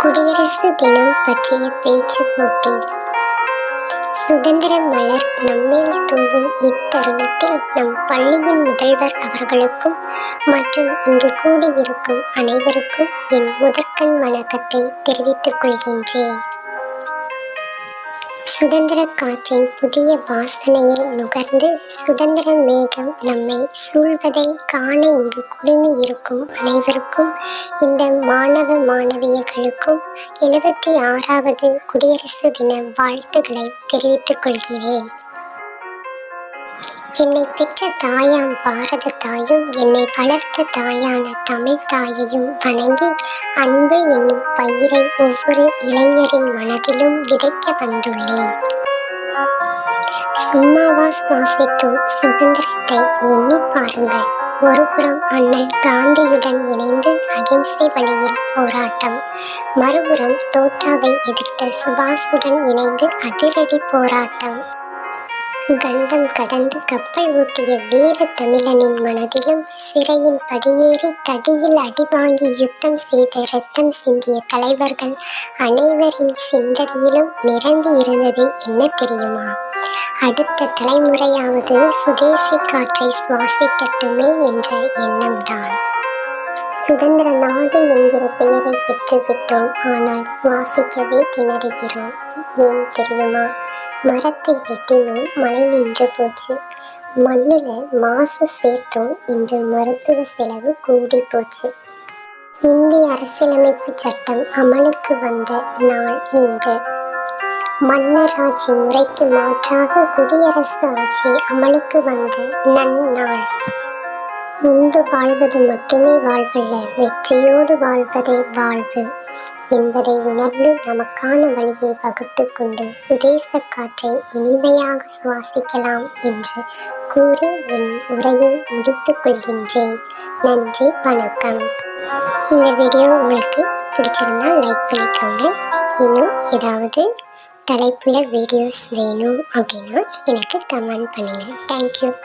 குடியரசு தினம் பற்றிய பேச்சு போட்டி சுதந்திர மலர் நம்மேல் தூவும் இத்தருணத்தில் நம் பள்ளியின் முதல்வர் அவர்களுக்கும் மற்றும் இங்கு கூடியிருக்கும் அனைவருக்கும் என் முதற்கண் வணக்கத்தை தெரிவித்துக் கொள்கின்றேன். சுதந்திர காற்றின் புதிய வாசனையை நுகர்ந்து சுதந்திர மேகம் நம்மை சூழ்வதை காண இங்கு குழுமி இருக்கும் அனைவருக்கும் இந்த மாணவ மாணவியர்களுக்கும் எழுபத்தி ஆறாவது குடியரசு தின வாழ்த்துக்களை தெரிவித்துக் கொள்கிறேன். என்னை பெற்ற தாயாம் பாரத தாயும் என்னை வளர்த்த தாயான தமிழ் தாயையும் வணங்கி அன்பு என்னும் பயிரை ஒவ்வொரு இளைஞரின் மனதிலும் விதைக்க வந்துள்ளேன். சும்மாவா சுவாசித்தும் சுதந்திரத்தை எண்ணி பாருங்கள். ஒருபுறம் அண்ணல் காந்தியுடன் இணைந்து அகிம்சை வழியில் போராட்டம். மறுபுறம் தோட்டாவை எதிர்த்த சுபாஷுடன் இணைந்து அதிரடி போராட்டம். கண்டம் கடந்து கப்பல் ஓட்டிய வீர தமிழனின் மனதிலும் சிறையின் படியேறி தடியில் அடிவாங்கி யுத்தம் செய்த இரத்தம் சிந்திய தலைவர்கள் அனைவரின் சிந்ததியிலும் நிரம்பி இருந்தது என்ன தெரியுமா? அடுத்த தலைமுறையாவது சுதேசி காற்றை சுவாசிக்கட்டுமே என்ற எண்ணம்தான். சுதந்திர நாடு என்கிற பெயரை பெற்றுவிட்டோம். ஆனால் சுவாசிக்கவே திணறுகிறோம். ஏன் தெரியுமா? மரத்தை வெட்டினோம் மழை நின்று போச்சு. மண்ணில் மாசு சேர்த்தோம் என்று மருத்துவ செலவு கூடி போச்சு. இந்திய அரசியலமைப்பு சட்டம் அமலுக்கு வந்த நாள் இன்று. மன்னர் ஆட்சி முறைக்கு மாற்றாக குடியரசு ஆட்சி அமலுக்கு வந்த நன்னாள். உண்டு வாழ்வது மட்டுமே வாழ்வல்ல வெற்றியோடு வாழ்வதே வாழ்வு என்பதை உணர்ந்து நமக்கான வழியை வகுத்து கொண்டு சுதேச காற்றை இனிமையாக சுவாசிக்கலாம் என்று கூறி என் உரையை முடித்துக் கொள்கின்றேன். நன்றி வணக்கம். இந்த வீடியோ உங்களுக்கு பிடிச்சிருந்தா லைக் பண்ணிக்கோங்க. இன்னும் ஏதாவது தலைப்புல வீடியோஸ் வேணும் அப்படின்னா எனக்கு கமெண்ட் பண்ணுங்கள் தேங்க்யூ